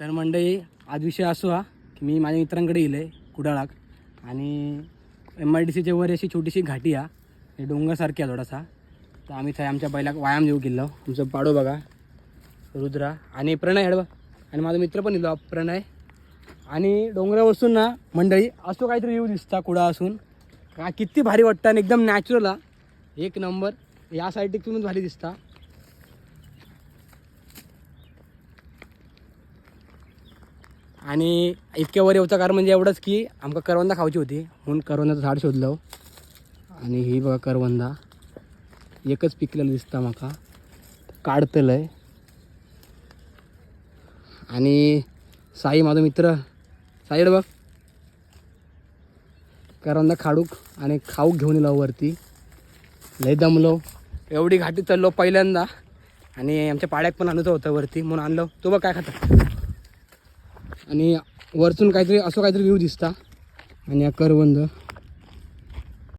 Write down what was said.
तर मंडळी आज विषय असो हा की मी माझ्या मित्रांकडे येईल आहे कुडाळाक. आणि एम आय डी सीच्या वर अशी छोटीशी घाटी हा हे डोंगरसारखी आहे थोडासा. तर आम्ही थंय आमच्या बैलाक व्यायाम देऊ गेलो. तुमचं पाडो बघा. रुद्रा आणि प्रणय हडवा आणि माझा मित्र पण येतो प्रणय. आणि डोंगरावरसून ना मंडळी असं काहीतरी येऊ दिसता कुडा असून का किती भारी वाटतं आणि एकदम नॅचरल हा. एक नंबर. या साईडीतूनच भारी दिसता. आणि इतक्या वर येऊचं कारण म्हणजे एवढंच की आमका करवंदा खावची होती. म्हणून करवंदाचं झाड शोधलं. आणि ही बघा करवंदा. एकच पिकलेलं दिसता माका काढतलं आणि साई माझा मित्र. साईड बघ. करवंदा खाडूक आणि खाऊक घेऊन येलो वरती. लय दमलो. एवढी घाटी चढलो पहिल्यांदा. आणि आमच्या पाड्यात पण आणत होतं वरती. म्हणून आणलं. तो बघ काय खाता. आणि वरतून काहीतरी असं काहीतरी व्ह्यू दिसता. आणि या करवंद.